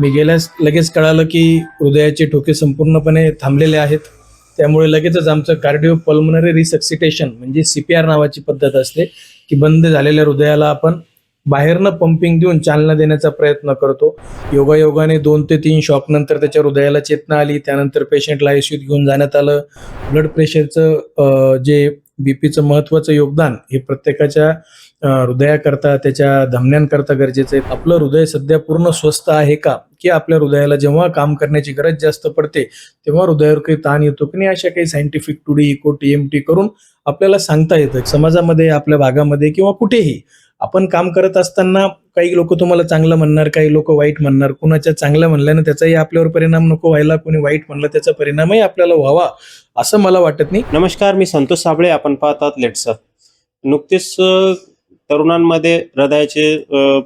मी गेल्यास लगेच कळालं की हृदयाचे ठोके संपूर्णपणे थांबलेले आहेत. त्यामुळे लगेचच आमचं कार्डिओ पल्मनरी रिसक्सिटेशन म्हणजे सी पी आर नावाची पद्धत असते की बंद झालेल्या हृदयाला आपण बाहेरनं पंपिंग देऊन चालना देण्याचा प्रयत्न करतो. योगायोगाने दोन ते तीन शॉक नंतर त्याच्या हृदयाला चेतना आली त्यानंतर पेशंटला आयसीयूत घेऊन जाण्यात आलं. ब्लड प्रेशरचं जे बीपीचं महत्त्वाचं योगदान हे प्रत्येकाच्या हृदयाकरता त्याच्या धमन्यांकरता गरजेचं आहे. आपलं हृदय सध्या पूर्ण स्वस्त आहे का? की आपल्या हृदयाला जेव्हा काम करण्याची गरज जास्त पडते तेव्हा हृदयावर काही ताण येतो की नाही अशा काही scientific two D echo T M T करून आपल्याला सांगता येतं. समाजामध्ये आपल्या भागामध्ये किंवा कुठेही आपण काम करत असताना काही लोक तुम्हाला चांगलं म्हणणार काही लोक वाईट म्हणणार. कुणाच्या चांगलं म्हणल्यानं त्याचाही आपल्यावर परिणाम नको व्हायला कोणी वाईट म्हणलं त्याचा परिणामही आपल्याला व्हावा असं मला वाटत नाही. नमस्कार मी संतोष साबळे. आपण पाहतात लेट्स नुकतेच तरुणांमध्ये हृदयाचे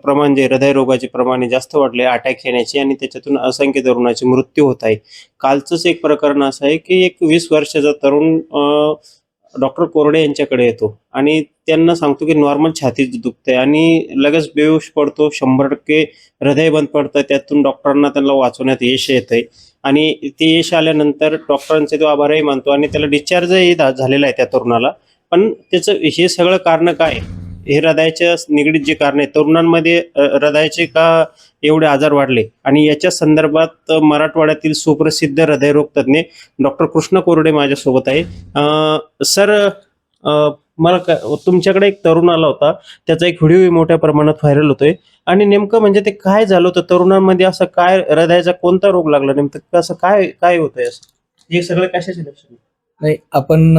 प्रमाण जे हृदयरोगाचे प्रमाण हे जास्त वाढले अटॅक येण्याचे आणि त्याच्यातून असंख्य तरुणाचे मृत्यू होत आहे. कालचंच एक प्रकरण असं आहे की एक वीस वर्षाचा तरुण डॉक्टर कोरडे यांच्याकडे येतो आणि त्यांना सांगतो की नॉर्मल छाती दुखते आणि लगेच बेहोश पडतो शंभर टक्के हृदय बंद पडतं त्यातून डॉक्टरांना त्यांना वाचवण्यात यश येतंय. आणि ते यश आल्यानंतर डॉक्टरांचे तो आभारही मानतो आणि त्याला डिस्चार्जही झालेला आहे त्या तरुणाला. पण त्याचं हे सगळं कारण काय? हे हृदयाच्या निगडीत जे कारण आहे तरुणांमध्ये हृदयाचे का एवढे आजार वाढले? आणि याच्या संदर्भात मराठवाड्यातील सुप्रसिद्ध हृदयरोग तज्ज्ञ डॉक्टर कृष्ण कोरडे माझ्यासोबत आहे. सर मला का तुमच्याकडे एक तरुण आला होता. त्याचा एक व्हिडिओ मोठ्या प्रमाणात व्हायरल होतोय. आणि नेमकं म्हणजे ते काय झालं होतं? तरुणांमध्ये असं काय हृदयाचा कोणता रोग लागला नेमकं? कसं काय काय होतंय असं? हे सगळं कशाचे लक्षण नाही आपण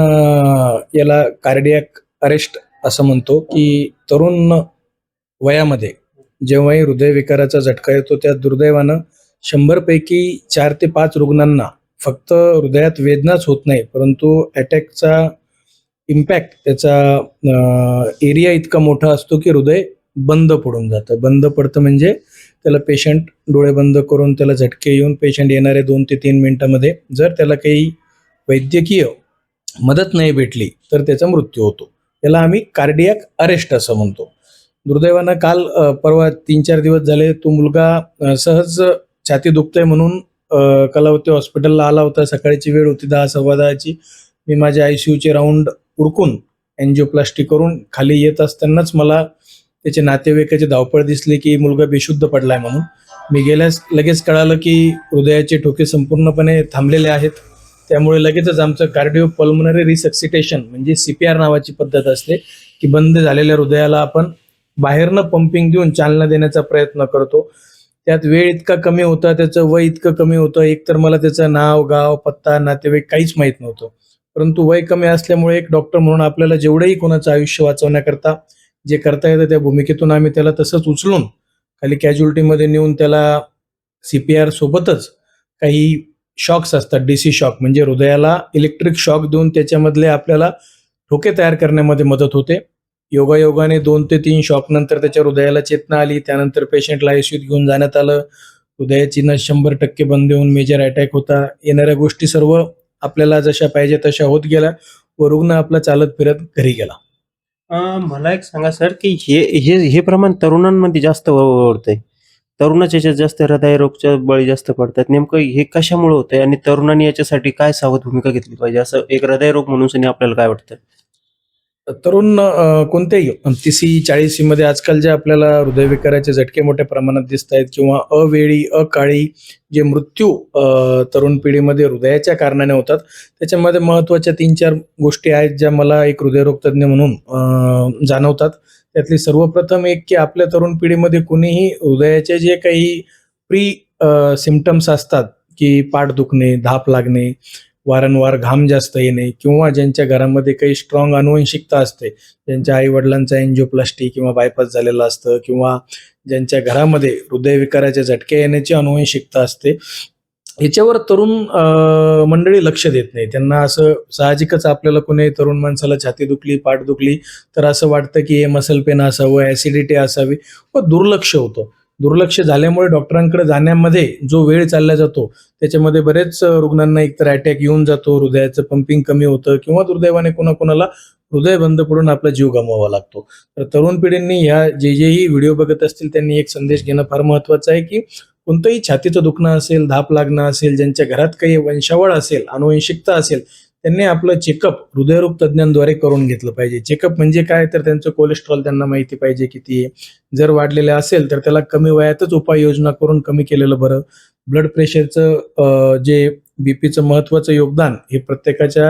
याला कार्डियाक अरेस्ट असं म्हणतो की तरुण वयामध्ये जेव्हाही हृदयविकाराचा झटका येतो त्या दुर्दैवानं शंभरपैकी चार ते पाच रुग्णांना फक्त हृदयात वेदनाच होत नाही परंतु अटॅकचा इम्पॅक्ट त्याचा एरिया इतका मोठा असतो की हृदय बंद पडून जातं. बंद पडतं म्हणजे त्याला पेशंट डोळे बंद करून त्याला झटके येऊन पेशंट येणारे दोन ते तीन मिनिटामध्ये जर त्याला काही वैद्यकीय मदत नाही भेटली तर त्याचा मृत्यू होतो. याला आम्ही कार्डियाक अरेस्ट असं म्हणतो. दुर्दैवानं काल परवा तीन चार दिवस झाले तो मुलगा सहज छाती दुखतोय म्हणून कलावती हॉस्पिटलला आला होता. सकाळची वेळ होती दहा सव्वा दहाची. मी माझ्या आयसीयूचे राऊंड उरकून एन्जिओप्लास्टी करून खाली येत असतानाच मला त्याचे नातेवाईकाची धावपळ दिसली की मुलगा बेशुद्ध पडलाय म्हणून. मी गेल्यास लगेच कळालं की हृदयाचे ठोके संपूर्णपणे थांबलेले आहेत. त्यामुळे लगेचच आमचं कार्डिओ पल्मनरी रिसक्सिटेशन म्हणजे सी पी आर नावाची पद्धत असते की बंद झालेल्या हृदयाला आपण बाहेरनं पंपिंग देऊन चालना देण्याचा प्रयत्न करतो. त्यात वेळ इतका कमी होता त्याचं वय इतकं कमी होतं एकतर मला त्याचं नाव गाव पत्ता नातेवाईक काहीच माहीत नव्हतं. परंतु वय कमी असल्यामुळे एक डॉक्टर म्हणून आपल्याला जेवढंही कोणाचं आयुष्य वाचवण्याकरता जे करता येतं त्या भूमिकेतून आम्ही त्याला तसंच उचलून खाली कॅज्युलिटीमध्ये नेऊन त्याला सी पी आर सोबतच काही शॉक्स असतात डी सी शॉक म्हणजे हृदयाला इलेक्ट्रिक शॉक देऊन त्याच्यामधले आपल्याला ठोके तयार करण्यामध्ये मदत होते. योगायोगाने दोन ते तीन शॉक नंतर त्याच्या हृदयाला चेतना आली त्यानंतर पेशंटला आयसीयूत घेऊन जाण्यात आलं. हृदयाची न शंभर टक्के बंद होऊन मेजर अटॅक होता. येणाऱ्या गोष्टी सर्व आपल्याला जशा पाहिजे तशा होत गेल्या व रुग्ण आपला चालत फिरत घरी गेला. मला एक सांगा सर की हे हे हे प्रमाण तरुणांमध्ये जास्त ओढतंय. तरुणाच्या याच्यात जास्त हृदयरोगच्या बळी जास्त पडतात. नेमकं हे कशामुळे होतंय आणि तरुणांनी याच्यासाठी काय सावध भूमिका घेतली पाहिजे? असं एक हृदयरोग म्हणून सनी आपल्याला काय वाटतं? तरुण कोणत्याही तिसी चाळीसी मध्ये आजकाल जे आपल्याला हृदयविकाराचे झटके मोठ्या प्रमाणात दिसत आहेत किंवा अवेळी अकाळी जे मृत्यू तरुण पिढीमध्ये हृदयाच्या कारणाने होतात त्याच्यामध्ये महत्त्वाच्या तीन चार गोष्टी आहेत ज्या मला एक हृदयरोग तज्ज्ञ म्हणून जाणवतात. त्यातली सर्वप्रथम एक की आपल्या तरुण पिढीमध्ये कुणीही हृदयाचे जे काही प्री सिमटम्स असतात की पाठ दुखणे धाप लागणे वारंवार घाम जास्त येणे किंवा ज्यांच्या घरामध्ये काही स्ट्रॉंग अनुवंशिकता असते ज्यांच्या आई वडिलांचा एन्जिओप्लास्टी किंवा बायपास झालेलं असतं किंवा ज्यांच्या घरामध्ये हृदयविकाराचे झटके येण्याची अनुवंशिकता असते याच्यावर तरुण मंडळी लक्ष देत नाही. त्यांना असं साहजिकच आपल्याला कोणी तरुण माणसाला छाती दुखली पाठ दुखली तर असं वाटतं की हे मसल पेन असावं ॲसिडिटी असावी. व दुर्लक्ष होतं. दुर्लक्ष झाल्यामुळे डॉक्टरांकडे जाण्यामध्ये जो वेळ चालला जातो त्याच्यामध्ये बरेच रुग्णांना एकतर अटॅक येऊन जातो हृदयाचं पंपिंग कमी होतं किंवा दुर्दैवाने कोणाकोणाला हृदय बंद पडून आपला जीव गमवावा लागतो. तर तरुण पिढींनी ह्या जे जेही व्हिडिओ बघत असतील त्यांनी एक संदेश घेणं फार महत्वाचं आहे की कोणतंही छातीचं दुखणं असेल धाप लागणं असेल ज्यांच्या घरात काही वंशावळ असेल अनुवंशिकता असेल त्यांनी आपलं चेकअप हृदयरोग तज्ज्ञांद्वारे करून घेतलं पाहिजे. चेकअप म्हणजे काय? तर त्यांचं कोलेस्ट्रॉल त्यांना माहिती पाहिजे किती आहे. जर वाढलेलं असेल तर त्याला कमी वयातच उपाययोजना करून कमी केलेलं बरं. ब्लड प्रेशरचं जे बीपीचं महत्वाचं योगदान हे प्रत्येकाच्या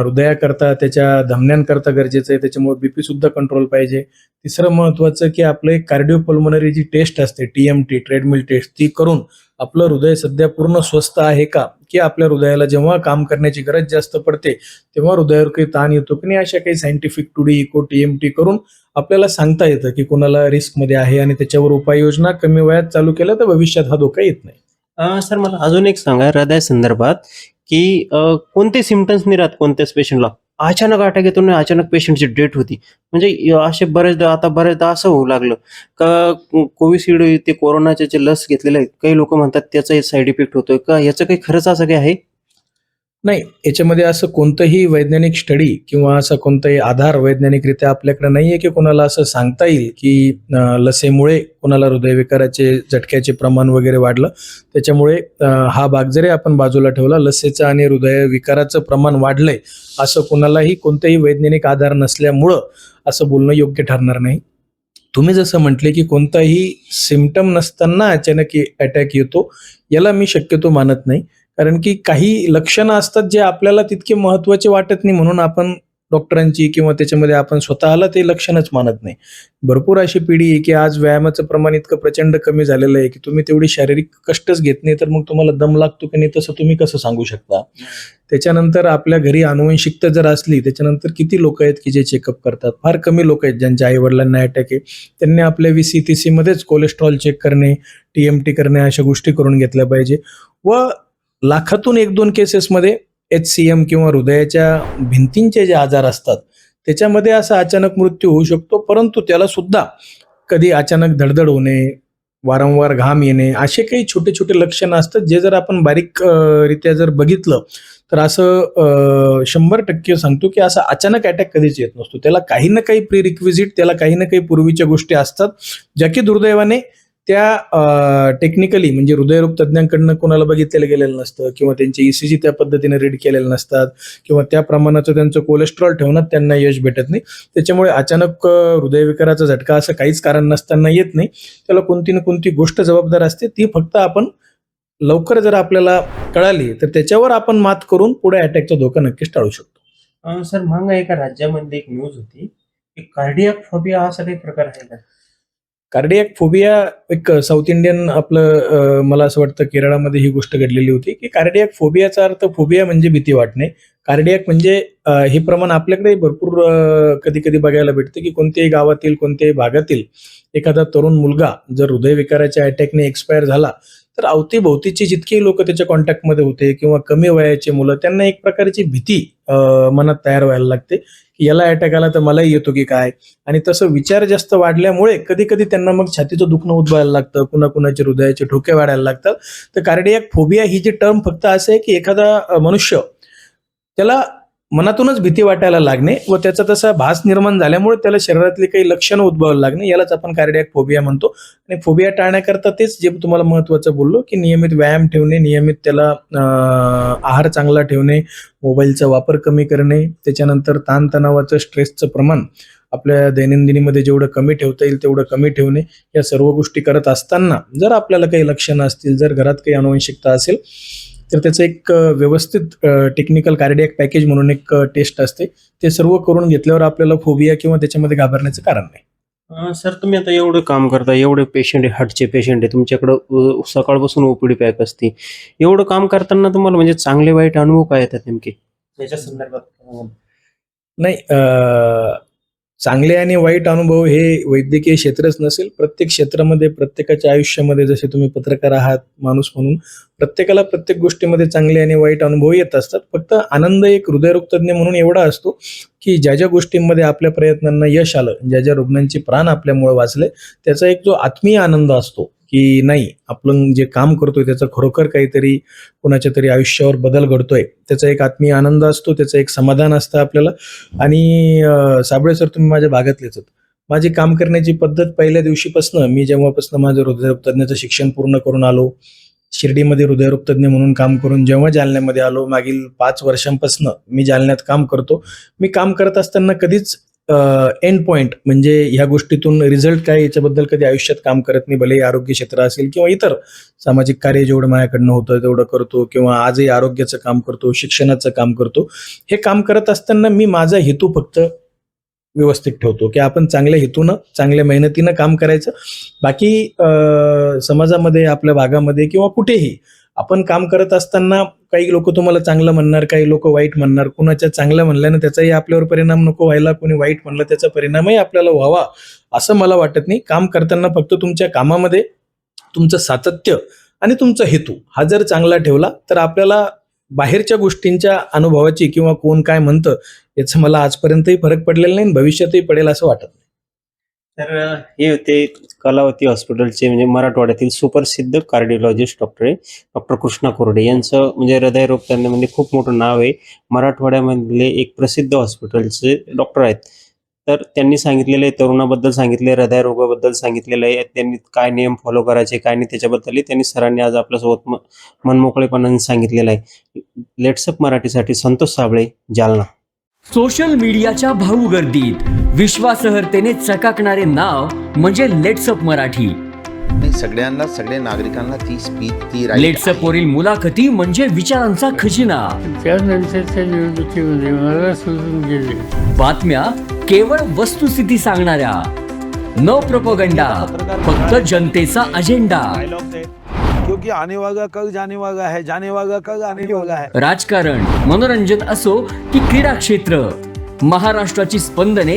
हृदयाकरता त्याच्या धमन्यांकरता गरजेचं आहे. त्याच्यामुळे बीपी सुद्धा कंट्रोल पाहिजे. तिसरं महत्वाचं की आपलं एक कार्डिओपल्मोनरी जी टेस्ट असते T M T treadmill test ती करून आपलं हृदय सध्या पूर्ण स्वस्त आहे का? की आपल्या हृदयाला जेव्हा काम करण्याची गरज जास्त पडते तेव्हा हृदयावर काही ताण येतो की नाही? अशा काही scientific two D echo T M T करून आपल्याला सांगता येतं की कोणाला रिस्कमध्ये आहे आणि त्याच्यावर उपाययोजना कमी वयात चालू केल्या तर भविष्यात हा धोका येत नाही. सर मला अजून एक सांगा हृदय संदर्भात की कोणते सिमटम्स नाही राहत कोणत्याच पेशंटला अचानक अटॅक येतो आणि अचानक पेशंटची डेट होती. म्हणजे असे बरेचदा आता बरेचदा असं होऊ लागलं. का कोविशिल्ड ते कोरोनाचे जे लस घेतलेले आहेत काही लोक म्हणतात त्याचा साईड इफेक्ट होतोय. का याचं काही खरंच असं काही आहे? नाही याच्यामध्ये असं कोणतंही वैज्ञानिक स्टडी किंवा असं कोणताही आधार वैज्ञानिकरित्या आपल्याकडे आहे की कोणाला असं सांगता येईल की लसेमुळे कोणाला हृदयविकाराचे झटक्याचे प्रमाण वगैरे वाढलं. त्याच्यामुळे हा भाग जरी आपण बाजूला ठेवला लसीचं आणि हृदयविकाराचं प्रमाण वाढलंय असं कोणालाही कोणतंही वैज्ञानिक आधार नसल्यामुळं असं बोलणं योग्य ठरणार नाही. तुम्ही जसं म्हटले की कोणताही सिमटम नसताना अचानक अटॅक येतो याला मी शक्यतो मानत नाही. कारण की काही लक्षणं असतात जे आपल्याला तितके महत्त्वाचे वाटत नाही म्हणून आपण डॉक्टरांची किंवा त्याच्यामध्ये आपण स्वतःला ते लक्षणच मानत नाही. भरपूर अशी पिढी आहे की आज व्यायामाचं प्रमाण इतकं प्रचंड कमी झालेलं आहे की तुम्ही तेवढी शारीरिक कष्टच घेत नाही तर मग तुम्हाला दम लागतो की नाही तसं तुम्ही कसं सांगू शकता? त्याच्यानंतर आपल्या घरी अनुवंशिकता जर असली त्याच्यानंतर किती लोक आहेत की जे चेकअप करतात? फार कमी लोक आहेत ज्यांच्या आई वडिलांना अटॅक आहे. त्यांनी आपल्या व्ही सी टी सीमध्येच कोलेस्ट्रॉल चेक करणे टी एम टी करणे अशा गोष्टी करून घेतल्या पाहिजे. व लाखातून एक दोन केसेसमध्ये एच सी एम किंवा हृदयाच्या भिंतींचे जे आजार असतात त्याच्यामध्ये असा अचानक मृत्यू होऊ शकतो. परंतु त्याला सुद्धा कधी अचानक धडधड होणे वारंवार घाम येणे असे काही छोटे छोटे लक्षणं असतात जे जर आपण बारीक रित्या जर बघितलं तर असं शंभर टक्के सांगतो की असा अचानक अटॅक कधीच येत नसतो. त्याला काही ना काही प्री रिक्विजिट त्याला काही ना काही पूर्वीच्या गोष्टी असतात ज्या की दुर्दैवाने त्या टेक्निकली म्हणजे हृदयरोग तज्ज्ञांकडनं कोणाला बघितलेलं गेलेलं नसतं किंवा त्यांचे ईसीजी त्या पद्धतीने रीड केलेले नसतात किंवा त्या प्रमाणाचं त्यांचं कोलेस्ट्रॉल ठेवण्यात त्यांना यश भेटत नाही. त्याच्यामुळे अचानक हृदयविकाराचा झटका असं काहीच कारण नसताना येत नाही. त्याला कोणती ना कोणती गोष्ट जबाबदार असते ती फक्त आपण लवकर जर आपल्याला कळाली तर त्याच्यावर आपण मात करून पुढे अटॅकचा धोका नक्कीच टाळू शकतो. सर मग एका राज्यामध्ये एक न्यूज होती की कार्डियाक फोबिया हा सगळे प्रकार आहे का कार्डियक फोबिया एक साऊथ इंडियन आपलं मला असं वाटतं केरळामध्ये ही गोष्ट घडलेली होती की कार्डियक फोबियाचा अर्थ फोबिया म्हणजे भीती वाटणे. कार्डियक म्हणजे हे प्रमाण आपल्याकडे भरपूर कधी कधी बघायला भेटतं की कोणत्याही गावातील कोणत्याही भागातील एखादा तरुण मुलगा जर हृदयविकाराच्या अटॅकने एक्सपायर झाला तर अवतीभोवतीची जितकेही लोक त्याच्या कॉन्टॅक्टमध्ये होते किंवा कमी वयाचे मुलं त्यांना एक प्रकारची भीती मनात तयार व्हायला लागते की याला अटॅक आला तर मलाही येतो की काय? आणि तसं विचार जास्त वाढल्यामुळे कधी कधी त्यांना मग छातीचं दुखणं उद्भवायला लागतं कुणा कुणाचे हृदयाचे ठोके वाढायला लागतात. तर कार्डियाक फोबिया ही जी टर्म फक्त असं आहे की एखादा मनुष्य त्याला मनातूनच भीती वाटायला लागणे व त्याचा तसा भास निर्माण झाल्यामुळे त्याला शरीरातली काही लक्षणं उद्भवायला लागणे यालाच आपण कार्डियाक फोबिया म्हणतो. आणि फोबिया टाळण्याकरता तेच जे तुम्हाला महत्वाचं बोललो की नियमित व्यायाम ठेवणे नियमित त्याला आहार चांगला ठेवणे मोबाईलचा वापर कमी करणे त्याच्यानंतर ताणतणावाचं स्ट्रेसचं प्रमाण आपल्या दैनंदिनीमध्ये जेवढं कमी ठेवता येईल तेवढं कमी ठेवणे या सर्व गोष्टी करत असताना जर आपल्याला काही लक्षणं असतील जर घरात काही अनुवंशिकता असेल तर त्याचं एक व्यवस्थित टेक्निकल कार्डियक पॅकेज म्हणून एक टेस्ट असते. ते सर्व करून घेतल्यावर आपल्याला फोबिया किंवा त्याच्यामध्ये घाबरण्याचं कारण नाही. सर तुम्ही आता एवढं काम करता एवढे पेशंट आहे हार्टचे पेशंट आहे तुमच्याकडं सकाळपासून ओपीडी पॅक असते. एवढं काम करताना तुम्हाला म्हणजे चांगले वाईट अनुभव काय येतात नेमके? याच्या संदर्भात नाही चांगले आणि वाईट अनुभव हे वैद्यकीय क्षेत्रच नसेल प्रत्येक क्षेत्रामध्ये प्रत्येकाच्या आयुष्यामध्ये जसे तुम्ही पत्रकार आहात माणूस म्हणून प्रत्येकाला प्रत्येक गोष्टीमध्ये चांगले आणि वाईट अनुभव येत असतात. फक्त आनंद एक हृदयरोग तज्ज्ञ म्हणून एवढा असतो की ज्या ज्या गोष्टींमध्ये आपल्या प्रयत्नांना यश आलं ज्या ज्या रुग्णांचे प्राण आपल्यामुळे वाचले त्याचा एक जो आत्मीय आनंद असतो की नाही आपण जे काम करतोय त्याचं खरोखर काहीतरी कोणाच्या तरी आयुष्यावर बदल घडतोय त्याचा एक आत्मीय आनंद असतो त्याचं एक समाधान असतं आपल्याला. आणि साबळे सर तुम्ही माझ्या भागातलेच माझी काम करण्याची पद्धत पहिल्या दिवशीपासनं मी जेव्हापासून माझं हृदयरोग तज्ञाचं शिक्षण पूर्ण करून आलो शिर्डीमध्ये हृदयरोग तज्ञ म्हणून काम करून जेव्हा जालन्यामध्ये आलो मागील पाच वर्षांपासून मी जालन्यात काम करतो. मी काम करत असताना कधीच एंड पॉइंट म्हणजे ह्या गोष्टीतून रिझल्ट काय याच्याबद्दल कधी आयुष्यात काम करत नाही भले आरोग्य क्षेत्र असेल किंवा इतर सामाजिक कार्य जेवढं माझ्याकडनं होतं तेवढं करतो किंवा आजही आरोग्याचं काम करतो शिक्षणाचं काम करतो हे काम करत असताना मी माझा हेतू फक्त व्यवस्थित ठेवतो की आपण चांगल्या हेतूनं चांगल्या मेहनतीनं काम करायचं. बाकी समाजामध्ये आपल्या भागामध्ये किंवा कुठेही आपण काम करत असताना काही लोक तुम्हाला चांगलं म्हणणार काही लोक वाईट म्हणणार. कुणाच्या चांगलं म्हणल्यानं त्याचाही आपल्यावर परिणाम नको व्हायला कोणी वाईट म्हणलं त्याचा परिणामही आपल्याला व्हावा असं मला वाटत नाही. काम करताना फक्त तुमच्या कामामध्ये तुमचं सातत्य आणि तुमचा हेतू हा जर चांगला ठेवला तर आपल्याला बाहेरच्या गोष्टींच्या अनुभवाची किंवा कोण काय म्हणतं याचं मला आजपर्यंतही फरक पडलेला नाही भविष्यातही पडेल असं वाटत नाही. तर हे होते कलावती हॉस्पिटलचे म्हणजे मराठवाड्यातील सुप्रसिद्ध कार्डिओलॉजिस्ट डॉक्टर आहे डॉक्टर कृष्णा कोरडे. यांचं म्हणजे हृदयरोग त्यांना म्हणजे खूप मोठं नाव आहे. मराठवाड्यामधले एक प्रसिद्ध हॉस्पिटलचे डॉक्टर आहेत. तर त्यांनी सांगितलेलं आहे तरुणाबद्दल सांगितले हृदयरोगाबद्दल सांगितलेलं आहे. त्यांनी काय नियम फॉलो करायचे काय नाही त्याच्याबद्दलही त्यांनी सरांनी आज आपल्यासोबत मनमोकळेपणाने सांगितलेलं आहे. लेट्सअप मराठीसाठी संतोष साबळे जालना. सोशल मीडियाच्या भाऊ गर्दीत विश्वासहर्तेने चकाकणारे नाव म्हणजे लेट्सअप मराठी. नाही सगळ्यांना सगळ्या नागरिकांना ती स्पीच ती right लेट्सअप आहे. वरील मुलाखती म्हणजे विचारांचा खजिना. त्यानंतरच्या निवडणुकीमध्ये मला सोडून गेले. बातम्या केवळ वस्तुस्थिती सांगणाऱ्या. न प्रपोगंडा फक्त जनतेचा अजेंडा क्योंकि आने वाला कल जाने वाला है जाने वाला कल आने वाला है. राजकारण मनोरंजन असो की क्रीडा क्षेत्र. महाराष्ट्राची स्पंदने